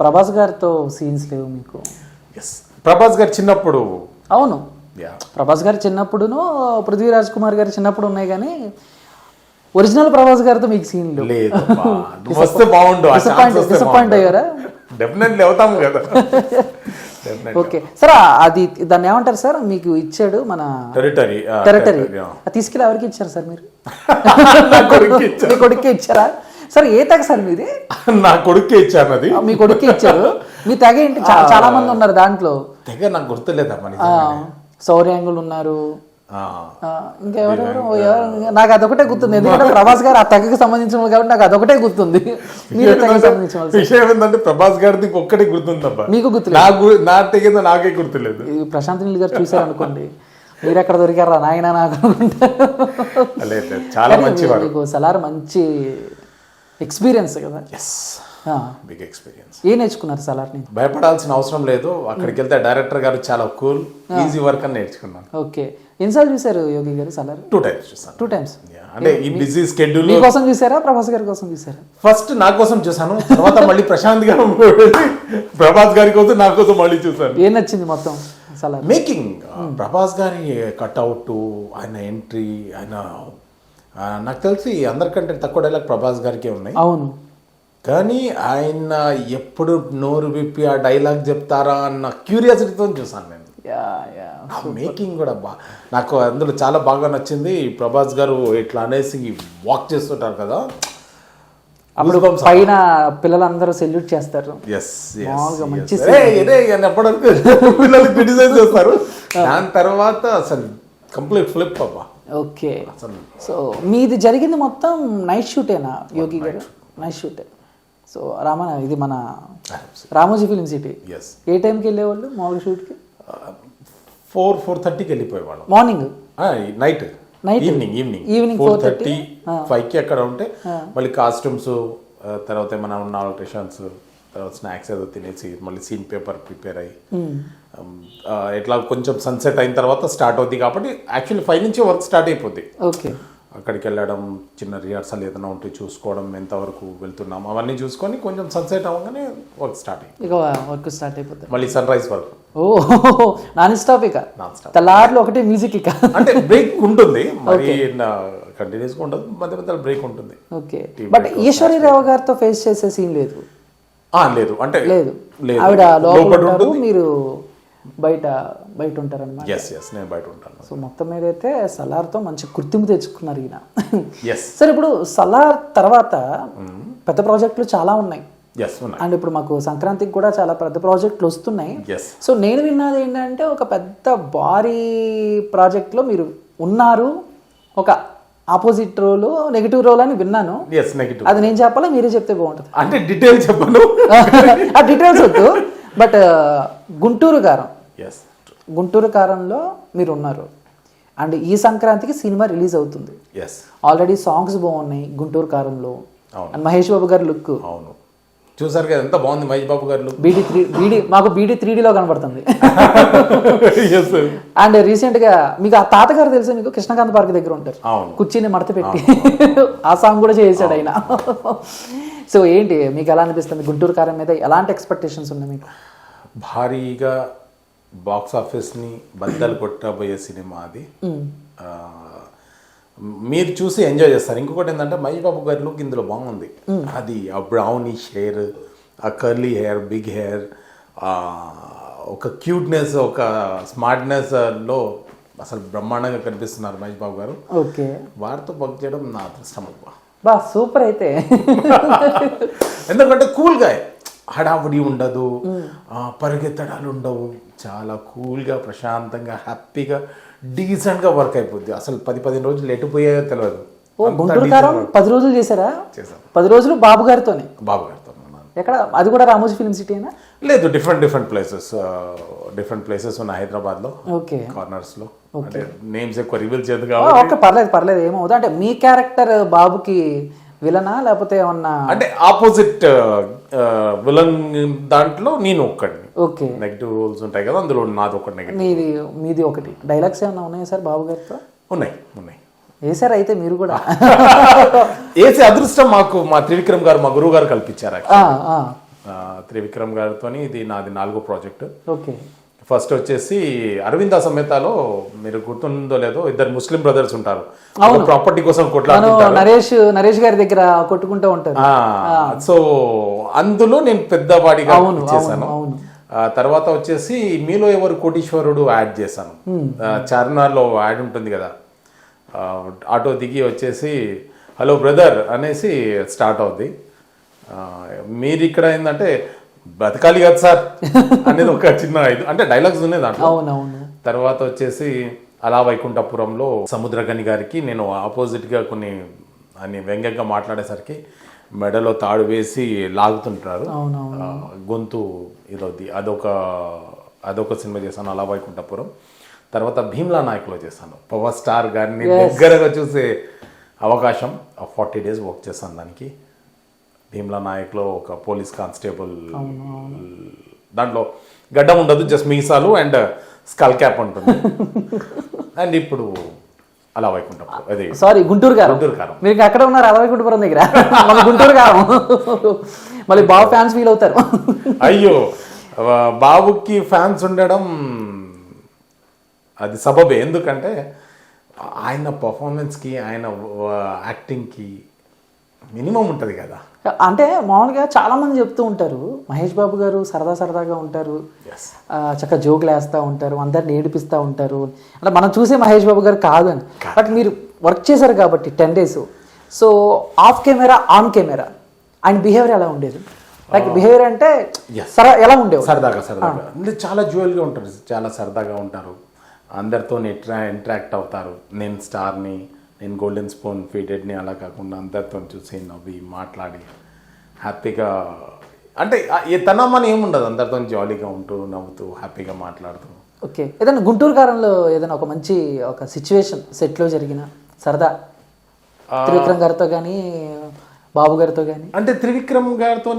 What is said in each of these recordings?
ప్రభాస్ గారితో సీన్స్ లేవు మీకు? ఎస్ ప్రభాస్ గారు చిన్నప్పుడు. అవును. ప్రభాస్ గారు చిన్నప్పుడును పృథ్వీరాజ్ కుమార్ గారు చిన్నప్పుడు ఉన్నాయి కానీ ఒరిజినల్ ప్రభాస్ గారితో మీకు సీన్ disappoint అయ్యారా? డెఫినెట్లీ అవుతాము కదా. ఓకే. సార్ అది దాన్ని ఏమంటారు సార్? మీకు ఇచ్చాడు మన టెరిటరీ టెరిటరీ తీసుకెళ్ళి ఎవరికి ఇచ్చారు సార్ మీరు? నా కొడుకు ఇచ్చారు. మీ కొడుకే ఇచ్చారా? సార్ ఏ తెగ సార్ మీది? నా కొడుకే ఇచ్చారు అది. మీ కొడుకే ఇచ్చారు. మీ తెగ ఏంటి? చాలా మంది ఉన్నారు దాంట్లో. తెగ నాకు గుర్తులేదమ్మా. సౌర్యాంగులు ఉన్నారు. ఇంకెవరెవరు నాకు అదొకటే గుర్తుంది. ఎందుకంటే ప్రభాస్ గారు ఆ తెగకి సంబంధించిన వాళ్ళు కాబట్టి నాకు అదొకటే గుర్తుంది. మీరు సంబంధించిన విషయం ఏంటంటే ప్రభాస్ గారిది ఒక్కటే గుర్తుందబ్బా. మీకు గుర్తులేదు. నా గు- నా తెగిందో నాకే గుర్తులేదు. ప్రశాంత్ నీల్ గారు చూసారు అనుకోండి మీరు ఎక్కడ దొరికారా? నాయన నాకు చాలా మీకు సలార్ మంచి ఎక్స్పీరియన్స్ కదా. ఎస్ బిగ్ ఎక్స్పీరియన్స్ ఏం నేర్చుకున్నారు సలార్ నుంచి భయపడాల్సిన అవసరం లేదు. అక్కడికి వెళ్తే డైరెక్టర్ గారు చాలా కూల్ ఈజీ వర్క్ అని నేర్చుకున్నాను. ఓకే. ఎన్నిసార్లు చూసారు యోగి గారు సలార్ టూ టైమ్స్ చూసాను టూ టైమ్స్ అంటే ఈ బిజీ స్కెడ్యూల్ మీకోసం చూసారా ప్రభాస్ గారి కోసం చూసారా ఫస్ట్ నా కోసం చూసాను తర్వాత మళ్ళీ ప్రశాంత్ గారు ప్రభాస్ గారి కోసం నా కోసం మళ్ళీ చూసాను ఏం నచ్చింది మొత్తం మేకింగ్ ప్రభాస్ గారి కట్అవుట్ ఆయన ఎంట్రీ ఆయన నాకు తెలిసి అందరికంటే తక్కువ డైలాగ్ ప్రభాస్ గారికే ఉన్నాయి. అవును. కానీ ఆయన ఎప్పుడు నోరు విప్పి ఆ డైలాగ్ చెప్తారా అన్న క్యూరియాసిటీతో చూసాను నేను. Yeah yeah. ఆ మేకింగ్ కూడా బా నాకు అందులో చాలా బాగా నచ్చింది. ప్రభాస్ గారు ఇట్లా అనేసి వాక్ చేస్తుంటారు కదా. అప్పుడు పైన పిల్లలందరూ సెల్యూట్ చేస్తారు. పిల్లలు క్రిటిసైజ్ చేస్తారు. దాని తర్వాత అసలు కంప్లీట్ ఫ్లిప్ అబ్బా. ఓకే. సో మీది జరిగింది మొత్తం నైట్ షూటేనా యోగి గారు? నైట్ షూటే. సో రామన ఇది మన రామోజీ ఫిలిం సిటీ. ఏ టైంకి వెళ్ళేవాళ్ళు మామూలు షూట్కి? ఫోర్ ఫోర్ థర్టీకి వెళ్ళిపోయేవాళ్ళం. Morning? Night. Night? Evening evening. Evening four 4:30? Thirty? ఫైవ్కి అక్కడ ఉంటే మళ్ళీ కాస్ట్యూమ్స్ తర్వాత ఏమైనా ఉన్న ఆల్ట్రేషన్స్ తర్వాత స్నాక్స్ ఏదో తినేసి మళ్ళీ సీన్ పేపర్ ప్రిపేర్ అయ్యి ఎట్లా కొంచెం సన్సెట్ అయిన తర్వాత స్టార్ట్ అవుద్ది కాబట్టి యాక్చువల్లీ ఫైవ్ నుంచి వర్క్ స్టార్ట్ అయిపోద్ది. ఓకే. అక్కడికి వెళ్ళడం చిన్న రిహార్సల్ ఏదైనా ఉంటే చూసుకోవడం ఎంతవరకు వెళ్తున్నాం అవన్నీ చూసుకొని కొంచెం సన్సెట్ అవ్వగానే వర్క్ స్టార్ట్ అయ్యింది ఇక వర్క్ స్టార్ట్ అయిపోతుంది మళ్ళీ సన్ రైజ్ వరకు. ఓ నాన్ స్టాప్ ఇక? నాన్ స్టాప్ తెల్లారులు ఒకటే మ్యూజిక్ ఇక. అంటే బ్రేక్ ఉంటుంది. మరి కంటిన్యూస్గా ఉండదు. మధ్య మధ్యలో బ్రేక్ ఉంటుంది. ఓకే. బట్ ఈశ్వరీరావు గారితో ఫేస్ చేసే సీన్ లేదు. లేదు. అంటే లేదు. ఆవిడ లోపల ఉంటారు మీరు బయట బయట ఉంటారన్నమాట. ఎస్ ఎస్ నేను బయట ఉంటాను. సో మొత్తం మీద అయితే సలార్తో మంచి గుర్తింపు తెచ్చుకున్నారు ఈయన. ఎస్ సరే ఇప్పుడు సలార్ తర్వాత పెద్ద ప్రాజెక్టులు చాలా ఉన్నాయి. అండ్ ఇప్పుడు మాకు సంక్రాంతికి కూడా చాలా పెద్ద ప్రాజెక్టులు వస్తున్నాయి. సో నేను విన్నది ఏంటంటే ఒక పెద్ద భారీ ప్రాజెక్ట్లో మీరు ఉన్నారు. ఒక ఆపోజిట్ రోల్ నెగిటివ్ రోల్ అని విన్నాను. అది నేను చెప్పాలా? మీరే చెప్తే బాగుంటుంది. అంటే డీటెయిల్ చెప్పను. ఆ డీటెయిల్స్ వద్దు. బట్ గుంటూరు కారం గుంటూరు కారంలో మీరు ఉన్నారు అండ్ ఈ సంక్రాంతికి సినిమా రిలీజ్ అవుతుంది. ఆల్రెడీ సాంగ్స్ బాగున్నాయి గుంటూరు కారంలో. అండ్ మహేష్ బాబు గారి లుక్. అవును. చూసారు కదా ఎంత బాగుంది మహేష్ బాబు గారు బీడీ త్రీ బీడీ మాకు బీడీ త్రీ లో కనబడుతుంది అండ్ రీసెంట్గా మీకు ఆ తాతగారు తెలుసా మీకు? కృష్ణకాంత్ పార్క్ దగ్గర ఉంటారు. కుర్చీని మడత పెట్టి ఆ సాంగ్ కూడా చేసాడు ఆయన. సో ఏంటి మీకు ఎలా అనిపిస్తుంది? గుంటూరు కారం మీద ఎలాంటి ఎక్స్పెక్టేషన్స్ ఉన్నాయి మీకు? భారీగా బాక్స్ ఆఫీస్ని బద్దలు కొట్టబోయే సినిమా అది. మీరు చూసి ఎంజాయ్ చేస్తారు. ఇంకొకటి ఏంటంటే మహేష్ బాబు గారి లుక్ ఇందులో బాగుంది. అది ఆ బ్రౌనిష్ హెయిర్ ఆ కర్లీ హెయిర్ బిగ్ హెయిర్ ఒక క్యూట్నెస్ ఒక స్మార్ట్నెస్లో అసలు బ్రహ్మాండంగా కనిపిస్తున్నారు మహేష్ బాబు గారు. ఓకే. వారితో వర్క్ చేయడం నా అదృష్టం అబ్బా. బా సూపర్ అయితే. ఎందుకంటే కూల్గా హడావుడి ఉండదు. పరిగెత్తడాలు ఉండవు. చాలా కూల్గా ప్రశాంతంగా హ్యాపీగా డీసెంట్గా వర్క్ అయిపోద్ది. అసలు పది పదిహేను రోజులు ఎటుపోయాయో తెలియదు గుంటూరు కారం పది రోజులు చేశారా? చేశాం. పది రోజులు బాబు గారితోనే? బాబు గారితో. ఎక్కడ? అది కూడా రామోజీ ఫిల్మ్ సిటీ అయినా లేదు different different places different places ఉన్నాయి హైదరాబాద్లో ఓకే. కార్నర్స్లో. అంటే నేమ్స్ ఎక్కువ రివీల్ చేయదు కాబట్టి. ఓకే పర్లేదు పర్లేదు ఏమవుతుంది అంటే మీ క్యారెక్టర్ బాబుకి విలనా లేకపోతే ఏమన్నా అంటే ఆపోజిట్ విలన్ దాంట్లో నేను ఒక్కడిని. ఓకే. నెగిటివ్ రోల్స్ ఉంటాయి కదా అందులో నాది ఒకటి నెగిటివ్ మీది మీది ఒకటి. డైలాగ్స్ ఏమన్నా ఉన్నాయా సార్ బాబు గారితో? ఉన్నాయి ఉన్నాయి. వేసారు అయితే మీరు కూడా? ఏసీ అదృష్టం మాకు మా త్రివిక్రమ్ గారు మా గురువు గారు కల్పించారు త్రివిక్రమ్ గారితో ఇది నాది నాలుగో ప్రాజెక్ట్. ఓకే. ఫస్ట్ వచ్చేసి అరవింద సమేతాలో మీరు గుర్తుందో లేదో ఇద్దరు ముస్లిం బ్రదర్స్ ఉంటారు. ప్రాపర్టీ కోసం కొట్లాడుతుంటారు. నరేష్ నరేష్ గారి దగ్గర కొట్టుకుంటూ ఉంటారు. సో అందులో నేను పెద్దవాడిగా చేశాను. తర్వాత వచ్చేసి మీలో ఎవరు కోటీశ్వరుడు యాడ్ చేశాను. చార్మినార్లో యాడ్ ఉంటుంది కదా. ఆటో దిగి వచ్చేసి హలో బ్రదర్ అనేసి స్టార్ట్ అవుద్ది. మీరు ఇక్కడ ఏంటంటే బతకాలి కదా సార్ అనేది ఒక చిన్న ఇది. అంటే డైలాగ్స్ ఉన్నాయి దాంట్లో. అవునవును. తర్వాత వచ్చేసి అలా వైకుంఠపురంలో సముద్రగని గారికి నేను ఆపోజిట్గా కొన్ని అని వ్యంగ్యంగా మాట్లాడేసరికి మెడలో తాడు వేసి లాగుతుంటారు. గొంతు ఇదవుద్ది అదొక అదొక సినిమా చేశాను అలా వైకుంఠపురం. తర్వాత భీమ్లా నాయక్లో చేశాను. పవర్ స్టార్ గారిని దగ్గరగా చూసే అవకాశం ఫార్టీ డేస్ వర్క్ చేశాను దానికి. భీమ్లా నాయక్లో ఒక పోలీస్ కానిస్టేబుల్ దాంట్లో గడ్డం ఉండదు జస్ట్ మీసాలు అండ్ స్కల్ క్యాప్ ఉంటుంది అండ్ ఇప్పుడు అలా వైకుంఠపురం అది. సారీ గుంటూరు గారు. గుంటూరు కారం. మీరు అక్కడ ఉన్నారు అరవై గుంటూపురం దగ్గర. మన గుంటూరు గారం. మళ్ళీ బాగా ఫ్యాన్స్ ఫీల్ అవుతారు. అయ్యో బాబుకి ఫ్యాన్స్ ఉండడం అది సబబే. ఎందుకంటే ఆయన పర్ఫార్మెన్స్కి ఆయన యాక్టింగ్కి మినిమం ఉంటుంది కదా. అంటే మామూలుగా చాలా మంది చెప్తూ ఉంటారు మహేష్ బాబు గారు సరదా సరదాగా ఉంటారు చక్కగా జోకులు వేస్తూ ఉంటారు అందరిని ఏడిపిస్తూ ఉంటారు. అంటే మనం చూసే మహేష్ బాబు గారు కాదని. బట్ మీరు వర్క్ చేశారు కాబట్టి ten days. So off camera on camera. ఆయన బిహేవియర్ ఎలా ఉండేది? లైక్ బిహేవియర్ అంటే Yes. సర ఎలా ఉండేది సరదాగా సరదాగా. అంటే చాలా జ్యువెల్గా ఉంటారు చాలా సరదాగా ఉంటారు. అందరితో ఇంట్రా ఇంటరాక్ట్ అవుతారు. నేను స్టార్ని నేను గోల్డెన్ స్పూన్ ఫీడెడ్ని అలా కాకుండా అందరితో చూసి నవ్వి మాట్లాడి హ్యాపీగా అంటే ఏ తనమ్మని ఏముండదు అందరితో జాలీగా ఉంటూ నవ్వుతూ హ్యాపీగా మాట్లాడుతూ. ఓకే. ఏదైనా గుంటూరు కారంలో ఏదైనా ఒక మంచి ఒక సిచ్యువేషన్ సెట్లో జరిగిన సరదా? త్రివిక్రమ్ గారితో కానీ బాబు గారితో కానీ అంటే త్రివిక్రమ్ గారితో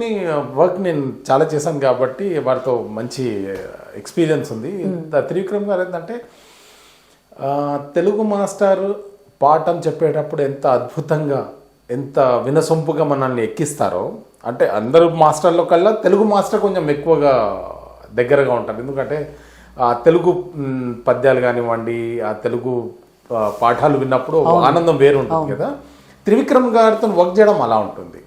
వర్క్ నేను చాలా చేశాను కాబట్టి వారితో మంచి ఎక్స్పీరియన్స్ ఉంది. త్రివిక్రమ్ గారు ఏంటంటే తెలుగు మాస్టర్ పాఠం చెప్పేటప్పుడు ఎంత అద్భుతంగా ఎంత వినసొంపుగా మనల్ని ఎక్కిస్తారో అంటే అందరు మాస్టర్లో కల్లా తెలుగు మాస్టర్ కొంచెం ఎక్కువగా దగ్గరగా ఉంటారు. ఎందుకంటే ఆ తెలుగు పద్యాలు కానివ్వండి ఆ తెలుగు పాఠాలు విన్నప్పుడు ఆనందం వేరు ఉంటుంది కదా. త్రివిక్రమ్ గారితో వర్క్ చేయడం అలా ఉంటుంది.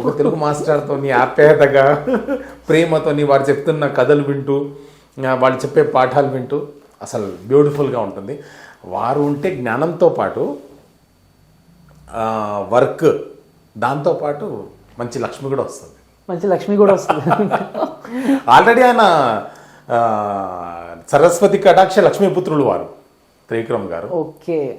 ఒక తెలుగు మాస్టర్తో ఆప్యాయతగా ప్రేమతోని వారు చెప్తున్న కథలు వింటూ వాళ్ళు చెప్పే పాఠాలు వింటూ అసలు బ్యూటిఫుల్గా ఉంటుంది. వారు ఉంటే జ్ఞానంతో పాటు వర్క్ దాంతోపాటు మంచి లక్ష్మి కూడా వస్తుంది. మంచి లక్ష్మి కూడా వస్తుంది. ఆల్రెడీ ఆయన సరస్వతి కటాక్ష లక్ష్మీపుత్రులు వారు త్రివిక్రమ్ గారు. ఓకే.